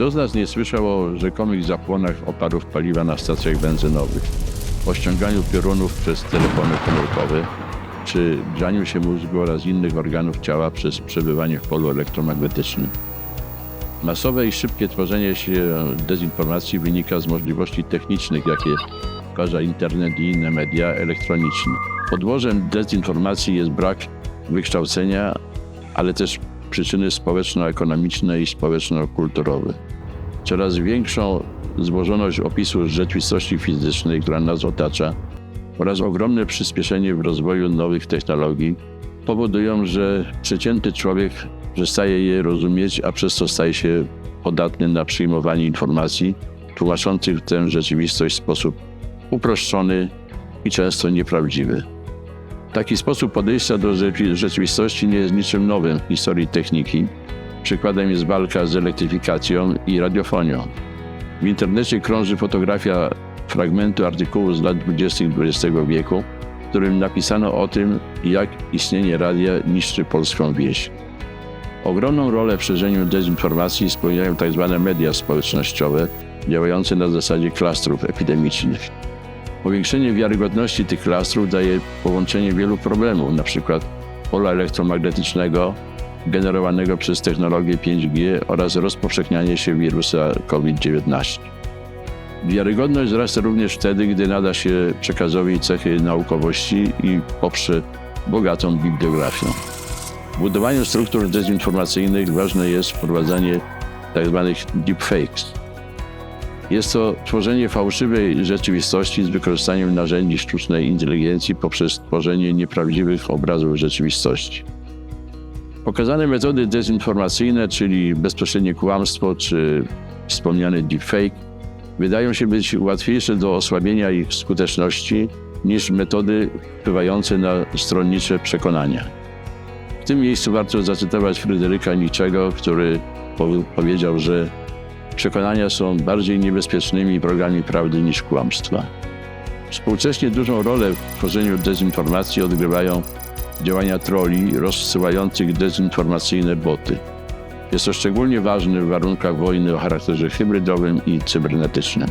Kto z nas nie słyszał o rzekomych zapłonach oparów paliwa na stacjach benzynowych, o ściąganiu piorunów przez telefony komórkowe, czy grzaniu się mózgu oraz innych organów ciała przez przebywanie w polu elektromagnetycznym? Masowe i szybkie tworzenie się dezinformacji wynika z możliwości technicznych, jakie stwarza internet i inne media elektroniczne. Podłożem dezinformacji jest brak wykształcenia, ale też przyczyny społeczno-ekonomiczne i społeczno-kulturowe. Coraz większą złożoność opisu rzeczywistości fizycznej, która nas otacza, oraz ogromne przyspieszenie w rozwoju nowych technologii powodują, że przeciętny człowiek przestaje je rozumieć, a przez to staje się podatny na przyjmowanie informacji tłumaczących tę rzeczywistość w sposób uproszczony i często nieprawdziwy. Taki sposób podejścia do rzeczy- rzeczywistości nie jest niczym nowym w historii techniki. Przykładem jest walka z elektryfikacją i radiofonią. W internecie krąży fotografia fragmentu artykułu z lat 20. XX wieku, w którym napisano o tym, jak istnienie radia niszczy polską wieś. Ogromną rolę w szerzeniu dezinformacji spełniają tzw. media społecznościowe, działające na zasadzie klastrów epidemicznych. Powiększenie wiarygodności tych klastrów daje połączenie wielu problemów, np. pola elektromagnetycznego generowanego przez technologię 5G oraz rozpowszechnianie się wirusa COVID-19. Wiarygodność wzrasta również wtedy, gdy nada się przekazowi cechy naukowości i poprze bogatą bibliografią. W budowaniu struktur dezinformacyjnych ważne jest wprowadzanie tzw. deepfakes. Jest to tworzenie fałszywej rzeczywistości z wykorzystaniem narzędzi sztucznej inteligencji poprzez tworzenie nieprawdziwych obrazów rzeczywistości. Pokazane metody dezinformacyjne, czyli bezpośrednie kłamstwo czy wspomniany deepfake, wydają się być łatwiejsze do osłabienia ich skuteczności niż metody wpływające na stronnicze przekonania. W tym miejscu warto zacytować Fryderyka Niczego, który po- powiedział, że przekonania są bardziej niebezpiecznymi wrogami prawdy niż kłamstwa. Współcześnie dużą rolę w tworzeniu dezinformacji odgrywają działania troli rozsyłających dezinformacyjne boty. Jest to szczególnie ważne w warunkach wojny o charakterze hybrydowym i cybernetycznym.